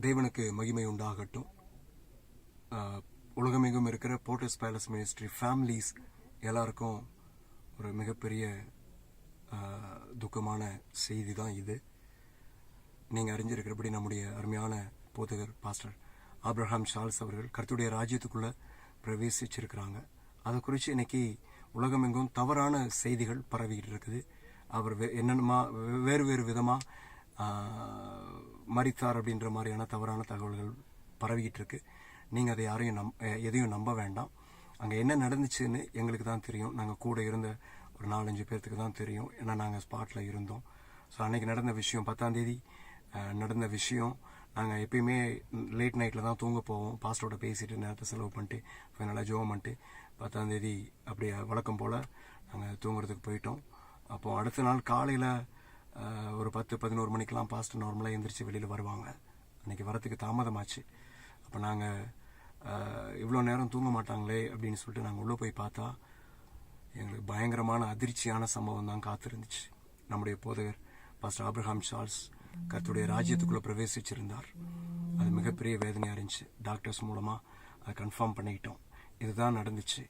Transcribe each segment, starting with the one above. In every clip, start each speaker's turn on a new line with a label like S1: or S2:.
S1: தேவனுக்கு மகிமை உண்டாகட்டும். உலகமெங்கும் இருக்கிற போர்ட்டஸ் பேலஸ் மினிஸ்ட்ரி ஃபேமிலிஸ் எல்லாருக்கும் ஒரு மிகப்பெரிய துக்கமான செய்தி தான் இது. நீங்கள் அறிஞ்சிருக்கிறபடி நம்முடைய அருமையான போதகர் பாஸ்டர் ஆப்ரஹாம் சார்ல்ஸ் அவர்கள் கருத்துடைய ராஜ்யத்துக்குள்ளே பிரவேசிச்சிருக்கிறாங்க. அதை குறித்து இன்னைக்கு உலகமெங்கும் தவறான செய்திகள் பரவிக்கிட்டு இருக்குது. அவர் வே- என்னென்னமா வேறு வேறு விதமாக மறித்தார் அப்படின்ற மாதிரியான தவறான தகவல்கள் பரவிக்கிட்டு இருக்கு நீங்கள் அதை யாரையும் நம் எதையும் நம்ப வேண்டாம். அங்கே என்ன நடந்துச்சுன்னு எங்களுக்கு தான் தெரியும். நாங்கள் கூட இருந்த ஒரு நாலஞ்சு பேர்த்துக்கு தான் தெரியும். ஏன்னா நாங்கள் ஸ்பாட்டில் இருந்தோம். ஸோ அன்னைக்கு நடந்த விஷயம் பத்தாந்தேதி நடந்த விஷயம் நாங்கள் எப்பயுமே லேட் நைட்டில் தான் தூங்க போவோம். பாஸ்டோட பேசிட்டு நேரத்தை செலவு பண்ணிட்டு ஃபைனலாக ஜோம் பண்ணிட்டு பத்தாம் தேதி அப்படியே வழக்கம் போல் நாங்கள் தூங்குறதுக்கு போயிட்டோம். அப்போது அடுத்த நாள் காலையில் ஒரு பத்து பதினோரு மணிக்கெலாம் பாஸ்ட் நார்மலாக எந்திரிச்சு வெளியில் வருவாங்க. அன்றைக்கி வரத்துக்கு தாமதமாச்சு. அப்போ நாங்கள் இவ்வளோ நேரம் தூங்க மாட்டாங்களே அப்படின்னு சொல்லிட்டு நாங்கள் உள்ளே போய் பார்த்தா எங்களுக்கு பயங்கரமான அதிர்ச்சியான சம்பவம் தான் காத்திருந்துச்சு. நம்முடைய போதகர் பாஸ்டர் ஆப்ரஹாம் சார்ல்ஸ் கத்துடைய ராஜ்யத்துக்குள்ளே பிரவேசிச்சிருந்தார். அது மிகப்பெரிய வேதனையாக இருந்துச்சு. டாக்டர்ஸ் மூலமாக அதை கன்ஃபார்ம் பண்ணிக்கிட்டோம். இதுதான் நடந்துச்சு.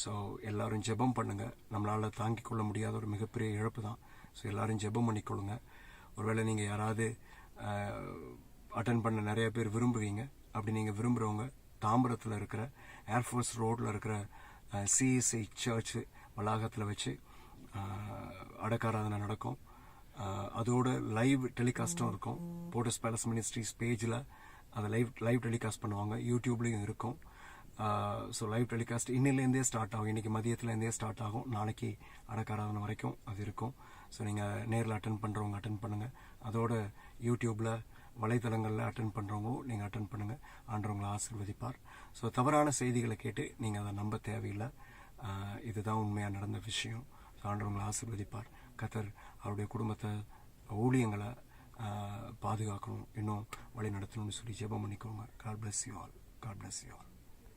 S1: ஸோ எல்லோரும் ஜெபம் பண்ணுங்கள் நம்மளால் தாங்கிக் கொள்ள முடியாத ஒரு மிகப்பெரிய இழப்பு தான். ஸோ எல்லோரும் ஜெபம் பண்ணிக்கொள்ளுங்க. ஒருவேளை நீங்கள் யாராவது அட்டன் பண்ண நிறைய பேர் விரும்புவீங்க. அப்படி நீங்கள் விரும்புகிறவங்க தாம்பரத்தில் இருக்கிற ஏர்ஃபோர்ஸ் ரோட்டில் இருக்கிற சிஎஸ்ஐ சர்ச் வளாகத்தில் வச்சு அடக்காராதனை நடக்கும். அதோட லைவ் டெலிகாஸ்ட்டும் இருக்கும். போட்டஸ் பேலஸ் மினிஸ்ட்ரிஸ் பேஜில் அதை லைவ் லைவ் டெலிகாஸ்ட் பண்ணுவாங்க. யூடியூப்லேயும் இருக்கும். ஸோ லைவ் டெலிகாஸ்ட் இன்னிலேருந்தே ஸ்டார்ட் ஆகும். இன்றைக்கி மதியத்துலேருந்தே ஸ்டார்ட் ஆகும். நாளைக்கு அடக்காராதன வரைக்கும் அது இருக்கும். ஸோ நீங்கள் நேரில் அட்டன் பண்ணுறவங்க அட்டன் பண்ணுங்கள் அதோட யூடியூப்பில் வலைத்தளங்களில் அட்டன் பண்ணுறவங்களும் நீங்கள் அட்டன் பண்ணுங்கள் ஆண்டவங்களை ஆசிர்வதிப்பார். ஸோ தவறான செய்திகளை கேட்டு நீங்கள் அதை நம்ப தேவையில்லை. இதுதான் உண்மையாக நடந்த விஷயம். ஸோ ஆண்டவங்களை ஆசிர்வதிப்பார். கத்தர் அவருடைய குடும்பத்தை ஊழியங்களை பாதுகாக்கணும். இன்னும் வழி நடத்தணும்னு சொல்லி ஜெபம் பண்ணிக்கோங்க. God bless you all God bless you all